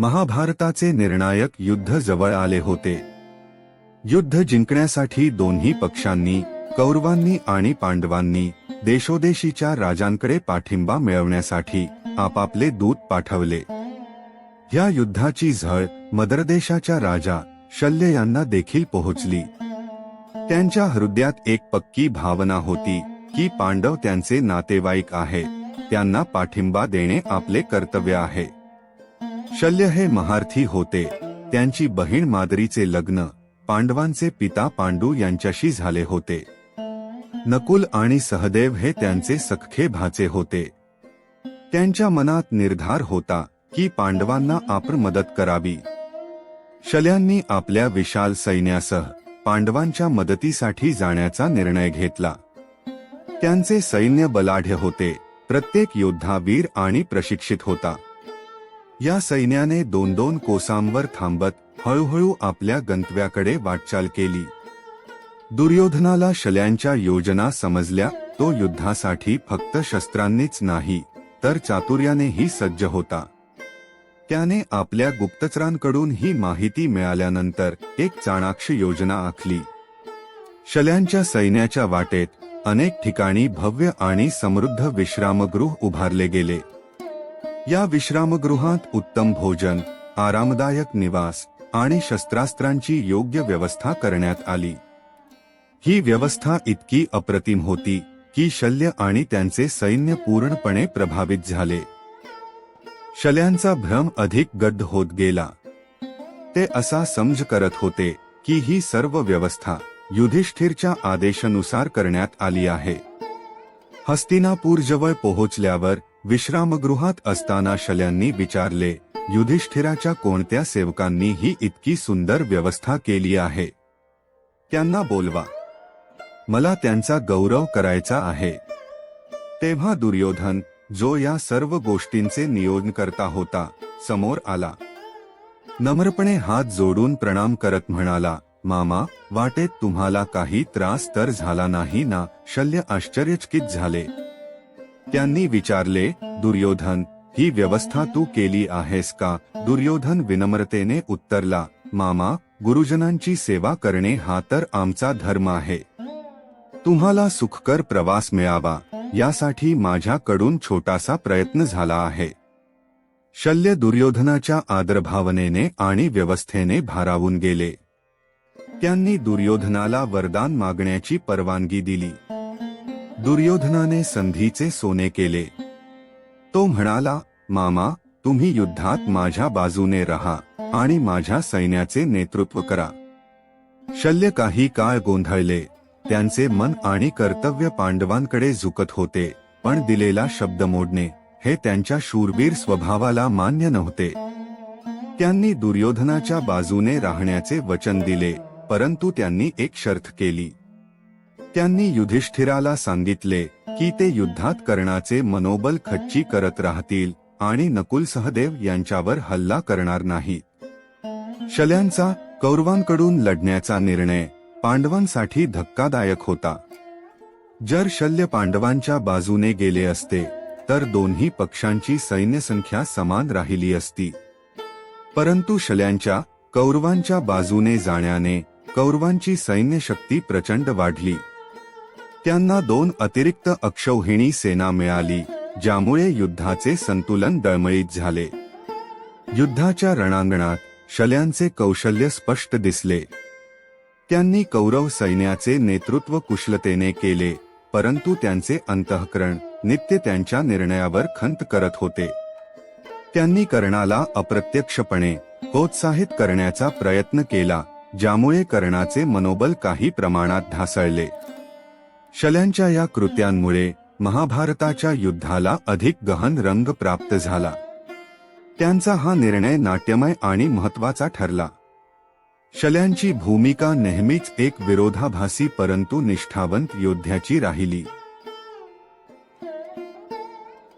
महाभारताचे निर्णायक युद्ध जवळ आले होते. युद्ध जिंकण्यासाठी दोन्ही पक्षांनी कौरवांनी आणि पांडवांनी देशोदेशीच्या राजांकडे पाठिंबा मिळवण्यासाठी आपापले दूत पाठवले. या युद्धाची झळ मदरदेशाच्या राजा शल्य यांना देखील पोहोचली. त्यांच्या हृदयात एक पक्की भावना होती की पांडव त्यांचे नातेवाईक आहे त्यांना पाठिंबा देणे आपले कर्तव्य आहे. शल्य हे महार्थी होते. त्यांची बहीण मादरीचे लग्न पांडवांचे पिता पांडू यांच्याशी झाले होते. नकुल आणि सहदेव हे त्यांचे सख्खे भाचे होते. त्यांच्या मनात निर्धार होता की पांडवांना आपण मदत करावी. शल्यांनी आपल्या विशाल सैन्यासह पांडवांच्या मदतीसाठी जाण्याचा निर्णय घेतला. त्यांचे सैन्य बलाढ्य होते. प्रत्येक योद्धा वीर आणि प्रशिक्षित होता. या सैन्याने दोन दोन कोसांवर थांबत हळूहळू आपल्या गंतव्याकडे वाटचाल केली. दुर्योधनाला शल्यांच्या योजना समजल्या तो युद्धासाठी फक्त शस्त्रांनीच नाही तर चातुर्यानेही सज्ज होता. त्याने आपल्या गुप्तचरांकडून ही माहिती मिळाल्यानंतर एक चाणाक्ष योजना आखली. शल्यांच्या सैन्याच्या वाटेत अनेक ठिकाणी भव्य आणि समृद्ध विश्रामगृह उभारले गेले. या विश्रामगृहात उत्तम भोजन आरामदायक निवास आणि शस्त्रास्त्रांची योग्य व्यवस्था करण्यात आली. ही व्यवस्था इतकी अप्रतिम होती की शल्य आणि त्यांचे सैन्य पूर्णपणे प्रभावित झाले. शल्यांचा भ्रम अधिक गड्ड होत गेला. ते असा समज करत होते की ही सर्व व्यवस्था युधिष्ठिरच्या आदेशानुसार करण्यात आली आहे. हस्तिनापूर जवळ पोहोचल्यावर विश्रामगृहात असताना शल्यांनी विचारले युधिष्ठिराच्या कोणत्या सेवकांनी ही इतकी सुंदर व्यवस्था केली आहे? त्यांना बोलवा. मला त्यांचा गौरव करायचा आहे. तेव्हा दुर्योधन जो या सर्व गोष्टींचे नियोजन करता होता समोर आला. नम्रपणे हात जोडून प्रणाम करत म्हणाला मामा वाटेत तुम्हाला काही त्रास तर झाला नाही ना? शल्य आश्चर्यचकित झाले. त्यांनी विचारले दुर्योधन ही व्यवस्था तू केली आहेस का? दुर्योधन विनम्रतेने उत्तरला मामा गुरुजनांची सेवा करणे हा तर आमचा धर्म आहे. तुम्हाला सुखकर प्रवास मिळावा. यासाठी माझ्याकडून छोटासा प्रयत्न झाला आहे. शल्य दुर्योधनाच्या आदरभावनेने आणि व्यवस्थेने भारावून गेले. त्यांनी दुर्योधनाला वरदान मागण्याची परवानगी दिली. दुर्योधनाने संधीचे सोने केले. तो म्हणाला मामा तुम्ही युद्धात माझ्या बाजूने रहा आणि माझ्या सैन्याचे नेतृत्व करा. शल्य काही काळ गोंधळले. त्यांचे मन आणि कर्तव्य पांडवांकडे झुकत होते पण दिलेला शब्द मोडणे हे त्यांच्या शूरवीर स्वभावाला मान्य नव्हते. त्यांनी दुर्योधनाच्या बाजूने राहण्याचे वचन दिले परंतु त्यांनी एक शर्त केली. त्यांनी युधिष्ठिराला सांगितले की ते युद्धात कर्णाचे मनोबल खच्ची करत राहतील आणि नकुल सहदेव यांच्यावर हल्ला करणार नाही शल्यांचा कौरवांकडून लढण्याचा निर्णय पांडवांसाठी धक्कादायक होता. जर शल्य पांडवांच्या बाजूने गेले असते तर दोन्ही पक्षांची सैन्यसंख्या समान राहिली असती. परंतु शल्यांच्या कौरवांच्या बाजूने जाण्याने कौरवांची सैन्यशक्ती प्रचंड वाढली. त्यांना दोन अतिरिक्त अक्षौहिणी सेना मिळाली ज्यामुळे युद्धाचे संतुलन दळमळीत झाले. युद्धाच्या रणांगणात शल्यांचे कौशल्य स्पष्ट दिसले. त्यांनी कौरव सैन्याचे नेतृत्व कुशलतेने केले परंतु त्यांचे अंतःकरण नित्य त्यांच्या निर्णयावर खंत करत होते. त्यांनी कर्णाला अप्रत्यक्षपणे प्रोत्साहित करण्याचा प्रयत्न केला ज्यामुळे कर्णाचे मनोबल काही प्रमाणात ढासळले. शल्यांच्या या कृत्यांमुळे महाभारताच्या युद्धाला अधिक गहन रंग प्राप्त झाला. त्यांचा हा निर्णय नाट्यमय आणि महत्त्वाचा ठरला. शल्यांची भूमिका नेहमीच एक विरोधाभासी परंतु निष्ठावंत योद्ध्याची राहिली.